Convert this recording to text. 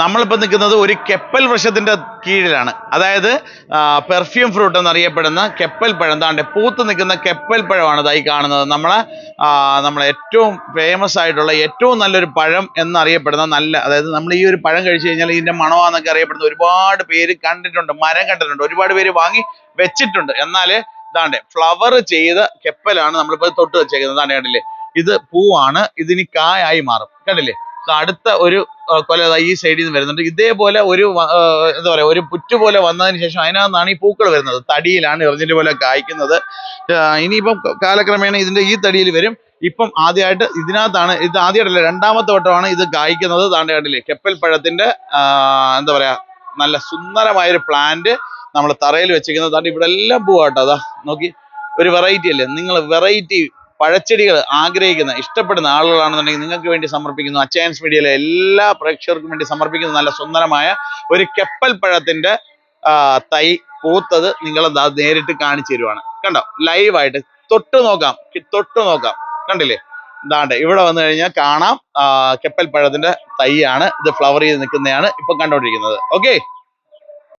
നമ്മളിപ്പോൾ നിൽക്കുന്നത് ഒരു കെപ്പൽ വൃക്ഷത്തിന്റെ കീഴിലാണ്. അതായത് പെർഫ്യൂം ഫ്രൂട്ട് എന്നറിയപ്പെടുന്ന കെപ്പൽ പഴം. താണ്ടെ പൂത്ത് നിൽക്കുന്ന കെപ്പൽ പഴമാണ് ഇതായി കാണുന്നത്. നമ്മളെ നമ്മളെ ഏറ്റവും ഫേമസ് ആയിട്ടുള്ള ഏറ്റവും നല്ലൊരു പഴം എന്നറിയപ്പെടുന്ന നല്ല അതായത് നമ്മൾ ഈ ഒരു പഴം കഴിച്ചു കഴിഞ്ഞാൽ ഇതിന്റെ മണമാണെന്നൊക്കെ അറിയപ്പെടുന്ന ഒരുപാട് പേര് കണ്ടിട്ടുണ്ട് മരം കണ്ടിട്ടുണ്ട് ഒരുപാട് പേര് വാങ്ങി വെച്ചിട്ടുണ്ട്. എന്നാൽ ഇതാണ്ടെ ഫ്ലവർ ചെയ്ത കെപ്പലാണ് നമ്മളിപ്പോൾ തൊട്ട് വെച്ചേക്കുന്നത്. ഇതാണ് കണ്ടില്ലേ? ഇത് പൂവാണ് ഇതിനി കായായി മാറും. കണ്ടില്ലേ? അടുത്ത ഒരു കൊല ഈ സൈഡിൽ നിന്ന് വരുന്നുണ്ട്. ഇതേപോലെ ഒരു എന്താ പറയാ ഒരു പുറ്റു പോലെ വന്നതിന് ശേഷം അതിനകത്താണ് ഈ പൂക്കൾ വരുന്നത്. തടിയിലാണ് എറിഞ്ഞിട്ട് പോലെ കായ്ക്കുന്നത്. ഇനിയിപ്പം കാലക്രമേണ ഇതിന്റെ ഈ തടിയിൽ വരും. ഇപ്പം ആദ്യമായിട്ട് ഇതിനകത്താണ് ഇത് ആദ്യമായിട്ടല്ല രണ്ടാമത്തെ വട്ടമാണ് ഇത് കായ്ക്കുന്നത്. താണ്ട് കണ്ടില്ലേ കെപ്പൽ പഴത്തിന്റെ എന്താ പറയാ നല്ല സുന്ദരമായൊരു പ്ലാന്റ് നമ്മൾ തറയിൽ വെച്ചിരിക്കുന്നത്. ഇവിടെ എല്ലാം പൂവാട്ടോ അതാ നോക്കി. ഒരു വെറൈറ്റി അല്ലേ? നിങ്ങൾ വെറൈറ്റി പഴച്ചെടികൾ ആഗ്രഹിക്കുന്ന ഇഷ്ടപ്പെടുന്ന ആളുകളാണെന്നുണ്ടെങ്കിൽ നിങ്ങൾക്ക് വേണ്ടി സമർപ്പിക്കുന്നു. അച്ചയൻസ് മീഡിയയിലെ എല്ലാ പ്രേക്ഷകർക്കും വേണ്ടി സമർപ്പിക്കുന്ന നല്ല സുന്ദരമായ ഒരു കെപ്പൽ പഴത്തിന്റെ തൈ പൂത്തത് നിങ്ങൾ നേരിട്ട് കാണിച്ചു തരുവാണ്. കണ്ടോ? ലൈവായിട്ട് തൊട്ട് നോക്കാം. തൊട്ടു നോക്കാം. കണ്ടില്ലേ? ഇതാണ്ട് ഇവിടെ വന്നു കഴിഞ്ഞാൽ കാണാം. കെപ്പൽ പഴത്തിന്റെ തൈയാണ്. ഇത് ഫ്ലവർ ചെയ്ത് നിൽക്കുന്നതാണ് ഇപ്പൊ കണ്ടോണ്ടിരിക്കുന്നത് ഓക്കെ